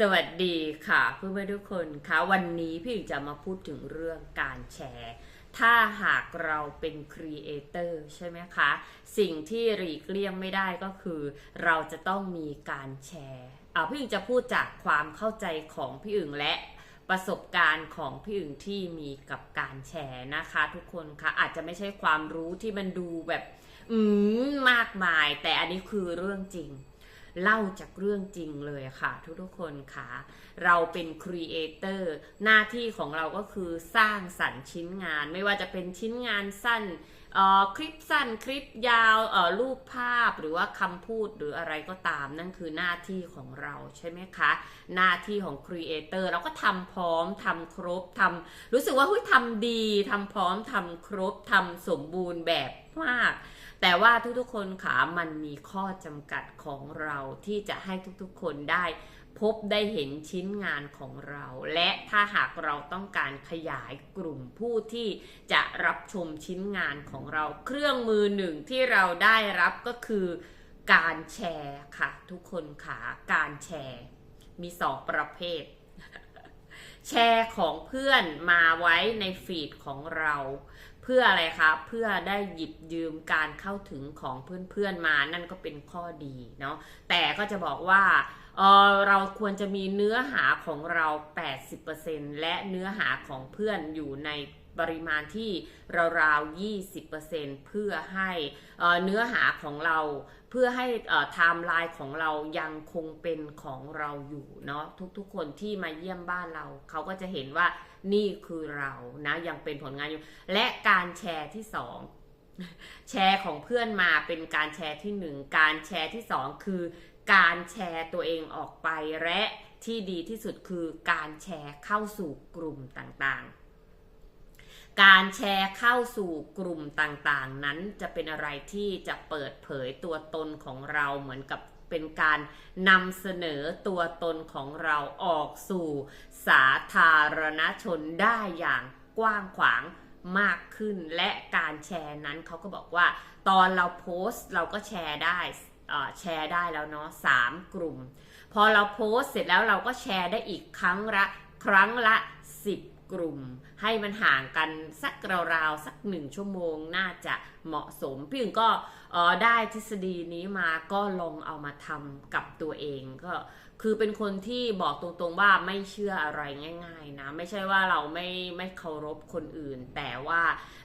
สวัสดีค่ะเพื่อนๆทุกคนคะวันนี้พี่หญิงจะมาพูดถึงเรื่องการแชร์ ถ้าหากเราเป็นครีเอเตอร์ใช่ไหมคะ สิ่งที่หลีกเลี่ยงไม่ได้ก็คือ เราจะต้องมีการแชร์อ่าพี่หญิงจะพูดจากความเข้าใจของพี่อึงและประสบการณ์ของพี่อึ่งที่มีกับการแชร์นะคะ ทุกคนคะอาจจะไม่ใช่ความรู้ที่มันดูแบบ อืมมากมาย แต่อันนี้คือเรื่องจริง เล่าจากเรื่องจริงเลยค่ะ ทุกๆคนค่ะ เราเป็นครีเอเตอร์หน้าที่ของเราก็คือสร้างสรรค์ชิ้นงาน ไม่ว่าจะเป็นชิ้นงานสั้นเอ่อคลิปสั้นคลิปยาวเอ่อรูปภาพหรือว่าคำพูดหรืออะไรก็ตาม นั่นคือหน้าที่ของเราใช่ไหมคะ หน้าที่ของครีเอเตอร์เราก็ทำพร้อมทำครบทำรู้สึกว่าเฮ้ยทำดีทำพร้อมทำครบทำสมบูรณ์แบบมาก แต่ว่าทุกๆคนขามันมีข้อจำกัดของเราที่จะให้ทุกๆคนได้พบได้เห็นชิ้นงานของเรา และถ้าหากเราต้องการขยายกลุ่มผู้ที่จะรับชมชิ้นงานของเรา เครื่องมือหนึ่งที่เราได้รับก็คือการแชร์ค่ะ ทุกคนขาการแชร์ มีสองประเภท แชร์ของเพื่อนมาไว้ในฟีดของเรา เพื่ออะไรคะ เพื่อได้หยิบยืมการเข้าถึงของเพื่อนๆมานั่นก็เป็นข้อดีเนาะแต่ก็จะบอกว่าเออเราควรจะมีเนื้อหาของเรา 80%และเนื้อหาของเพื่อนอยู่ใน ปริมาณที่ราวๆ 20%เพื่อให้เอ่อเนื้อหาของเราเพื่อให้ไทม์ไลน์ของเรายังคงเป็นของเราอยู่เนาะทุกๆ คนที่มาเยี่ยมบ้านเรา เขาก็จะเห็นว่านี่คือเรานะยังเป็นผลงานอยู่ และการแชร์ที่สองแชร์ของเพื่อนมาเป็นการแชร์ที่หนึ่งการแชร์ที่สองคือการแชร์ตัวเองออกไปและที่ดีที่สุดคือการแชร์เข้าสู่กลุ่มต่างๆ การแชร์เข้าสู่กลุ่มต่างๆ นั้นจะเป็นอะไรที่จะเปิดเผยตัวตนของเราเหมือนกับเป็นการนำเสนอตัวตนของเราออกสู่สาธารณชนได้อย่างกว้างขวางมากขึ้น และการแชร์นั้นเขาก็บอกว่า ตอนเราโพสต์เราก็แชร์ได้แชร์ได้แล้วเนาะสามกลุ่ม พอเราโพสต์เสร็จแล้วเราก็แชร์ได้อีกครั้งละครั้งละ 10 กลุ่ม ให้มันห่างกันสักราวๆสักหนึ่งชั่วโมงน่าจะเหมาะสม พี่อึ่งก็ได้ทฤษฎีนี้มาก็ลองเอามาทำกับตัวเองก็คือเป็นคนที่บอกตรงๆว่าไม่เชื่ออะไรง่าย ๆ นะ ไม่ใช่ว่าเราไม่ไม่เคารพคนอื่น แต่ว่า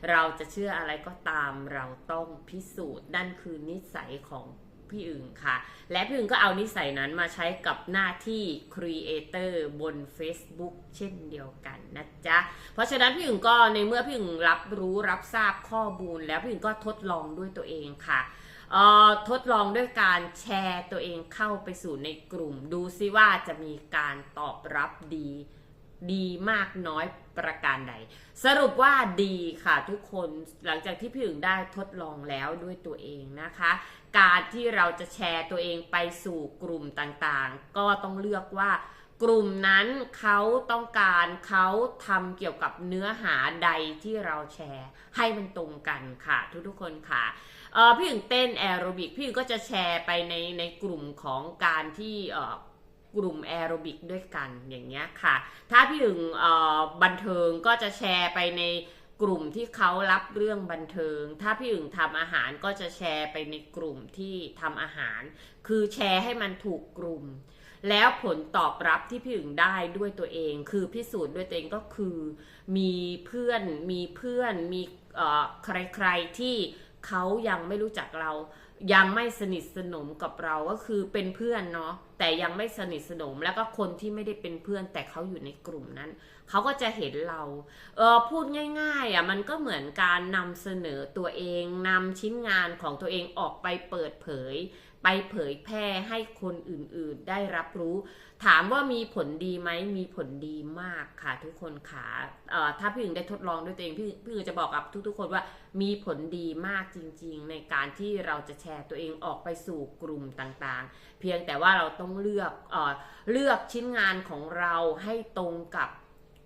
เราจะเชื่ออะไรก็ตามเราต้องพิสูจน์นั่นคือนิสัยของ พี่อึ่งค่ะ และพี่อึ่งก็เอานิสัยนั้นมาใช้กับหน้าที่ครีเอเตอร์บน Facebook เช่นเดียวกันนะจ๊ะ เพราะฉะนั้นพี่อึ่งก็ในเมื่อพี่อึ่งรับรู้รับทราบข้อมูล แล้วพี่อึ่งก็ทดลองด้วยตัวเองค่ะเอ่อทดลองด้วยการแชร์ตัวเองเข้าไปสู่ในกลุ่ม ดูซิว่าจะมีการตอบรับดี ดีมากน้อยประการใด สรุปว่าดีค่ะทุกคนหลังจากที่พี่อึ่งได้ทดลองแล้วด้วยตัวเองนะคะ การที่เราจะแชร์ตัวเองไปสู่กลุ่มต่างๆ ก็ต้องเลือกว่ากลุ่มนั้นเขาต้องการเขาทำเกี่ยวกับเนื้อหาใดที่เราแชร์ให้มันตรงกันค่ะ ทุกๆคนค่ะพี่ถึงเต้นแอโรบิกพี่ถึงก็จะแชร์ไปในในกลุ่มของการที่ กลุ่มแอโรบิกด้วยกันอย่างเงี้ยค่ะ ถ้าพี่ถึงเอ่อบันเทิงก็จะแชร์ไปในกลุ่มที่เขารับเรื่องบันเทิง ถ้าพี่อึ่งทำอาหารก็จะแชร์ไปในกลุ่มที่ทำอาหาร คือแชร์ให้มันถูกกลุ่ม แล้วผลตอบรับที่พี่อึ่งได้ด้วยตัวเอง คือพิสูจน์ด้วยตัวเองก็คือ มีเพื่อนมีเพื่อนมีใครๆที่เขายังไม่รู้จักเรา ยังไม่สนิทสนมกับเราก็คือเป็นเพื่อนเนาะแต่ยังไม่สนิทสนมแล้วก็คนที่ไม่ได้เป็นเพื่อนแต่เขาอยู่ในกลุ่มนั้นเขาก็จะเห็นเราเออพูดง่ายๆอะมันก็เหมือนการนำเสนอตัวเองนำชิ้นงานของตัวเองออกไปเปิดเผย ไปเผยแพร่ให้คนอื่นๆได้รับรู้ ถามว่ามีผลดีไหมมีผลดีมากค่ะทุกคนค่ะเอ่อถ้าพี่อึงได้ทดลองด้วยตัวเองพี่พี่อึงจะบอกกับทุกๆ คนว่ามีผลดีมากจริง ๆ ในการที่เราจะแชร์ตัวเองออกไปสู่กลุ่มต่างๆ เพียงแต่ว่าเราต้องเลือกเออเลือกชิ้นงานของเราให้ตรงกับ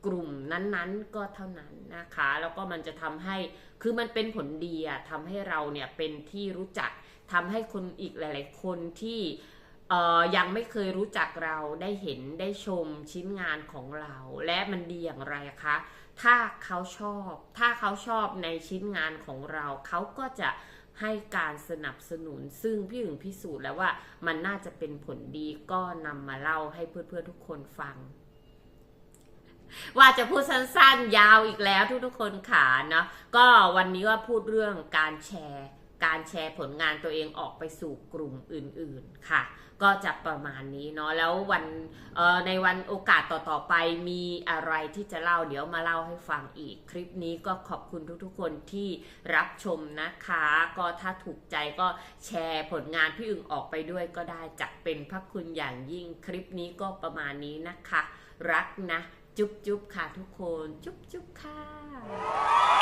กลุ่มนั้นๆก็เท่านั้นนะคะ แล้วก็มันจะทำให้คือมันเป็นผลดีอะทำให้เราเนี่ยเป็นที่รู้จักทำให้คนอีกหลาย ๆ คนที่ยังไม่เคยรู้จักเราได้เห็นได้ชมชิ้นงานของเรา และมันดีอย่างไรคะ ถ้าเขาชอบ ถ้าเขาชอบในชิ้นงานของเรา เขาก็จะให้การสนับสนุน ซึ่งพี่หึงพิสูจน์แล้วว่ามันน่าจะเป็นผลดีก็นำมาเล่าให้เพื่อนๆทุกคนฟัง ว่าจะพูดสั้นๆยาวอีกแล้วทุกๆคนขาเนาะก็วันนี้ว่าพูดเรื่องการแชร์ การแชร์ผลงานตัวเองออกไปสู่กลุ่มอื่นๆค่ะ ก็จะประมาณนี้เนาะแล้ววันในวันโอกาสต่อๆไปมีอะไรที่จะเล่าเดี๋ยวมาเล่าให้ฟังอีก คลิปนี้ก็ขอบคุณทุกๆคนที่รับชมนะคะ ก็ถ้าถูกใจก็แชร์ผลงานพี่อึ่งออกไปด้วยก็ได้จะเป็นพระคุณอย่างยิ่งคลิปนี้ก็ประมาณนี้นะคะ รักนะ จุ๊บจุ๊บค่ะทุกคน จุ๊บจุ๊บค่ะ